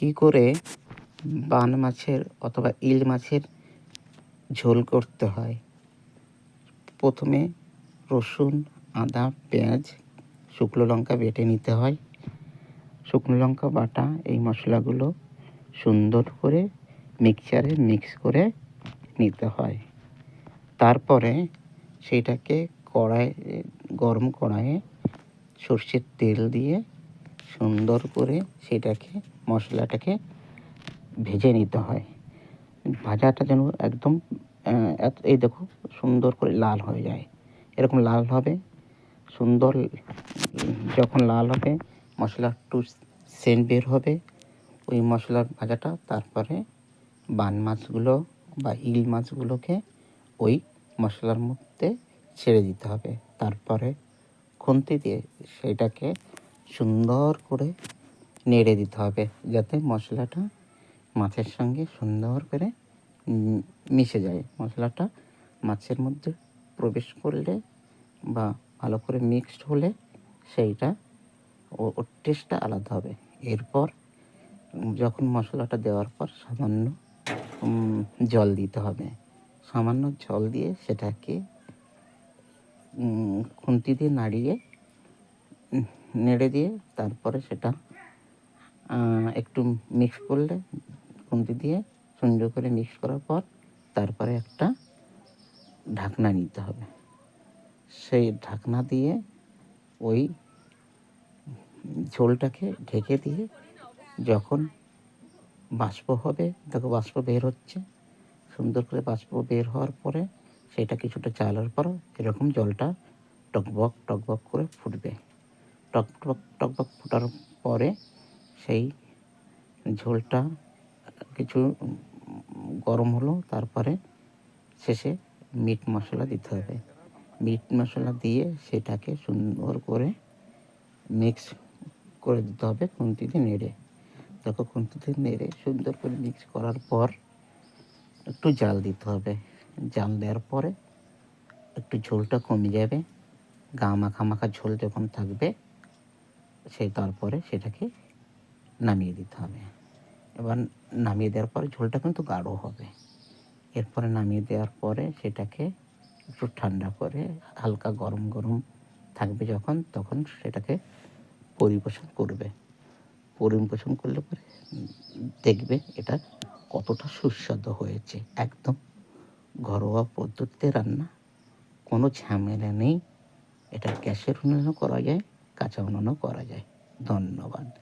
কি করে বান মাছের অথবা ইল মাছের ঝোল করতে হয়? প্রথমে রসুন, আদা, পেঁয়াজ, শুকনো লঙ্কা বেটে নিতে হয়। শুকনো লঙ্কা বাটা, এই মশলাগুলো সুন্দর করে মিক্সচারে মিক্স করে নিতে হয়। তারপরে সেটাকে কড়াই, গরম কড়াইয়ে সর্ষের তেল দিয়ে সুন্দর করে সেটাকে মশলাটাকে ভেজে নিতে হয়। ভাজাটা যেন একদম এই দেখো, সুন্দর করে লাল হয়ে যায়। এরকম লাল হবে, সুন্দর, যখন লাল হবে মশলা একটু সেন্ট বের হবে, ওই মশলার ভাজাটা, তারপরে বান মাছগুলো বা ইল মাছগুলোকে ওই মশলার মধ্যে ছেড়ে দিতে হবে। তারপরে খুন্তি দিয়ে সেটাকে সুন্দর করে নেড়ে দিতে হবে যাতে মশলাটা মাছের সঙ্গে সুন্দর করে মিশে যায়। মশলাটা মাছের মধ্যে প্রবেশ করলে বা ভালো করে মিক্সড হলে সেইটা ওর টেস্টটা আলাদা হবে। এরপর যখন মশলাটা দেওয়ার পর সামান্য জল দিতে হবে। সামান্য জল দিয়ে সেটাকে খুন্তি দিয়ে নাড়িয়ে নেড়ে দিয়ে তারপরে সেটা একটু মিক্স করলে, খুন্তি দিয়ে সুন্দর করে মিক্স করার পর তারপরে একটা ঢাকনা নিতে হবে। সেই ঢাকনা দিয়ে ওই ঝোলটাকে ঢেকে দিয়ে যখন বাষ্প হবে, দেখো বাষ্প বের হচ্ছে। সুন্দর করে বাষ্প বের হওয়ার পরে সেটা কিছুটা চালার পর এরকম জলটা টকবক টকবক করে ফুটবে। টক টক টকবক ফোটার পরে সেই ঝোলটা কিছু গরম হলো, তারপরে শেষে মিট মশলা দিতে হবে। মিট মশলা দিয়ে সেটাকে সুন্দর করে মিক্স করে দিতে হবে খুন্তিতে নেড়ে। দেখো খুন্তিতে নেড়ে সুন্দর করে মিক্স করার পর একটু জাল দিতে হবে। জাল দেওয়ার পরে একটু ঝোলটা কমে যাবে। গা মাখা মাখা ঝোল যখন থাকবে সেই তারপরে সেটাকে নামিয়ে দিতে হবে। এবার নামিয়ে দেওয়ার পরে ঝোলটা কিন্তু গাঢ় হবে। এরপরে নামিয়ে দেওয়ার পরে সেটাকে একটু ঠান্ডা করে হালকা গরম গরম থাকবে যখন, তখন সেটাকে পরিবেশন করবে। পরিবেশন করলে পরে দেখবে এটা কতটা সুস্বাদু হয়েছে। একদম ঘরোয়া পদ্ধতিতে রান্না, কোনো ঝামেলা নেই। এটা গ্যাসের উনুনেও করা যায়, কাঁচা উনুনেও করা যায়। ধন্যবাদ।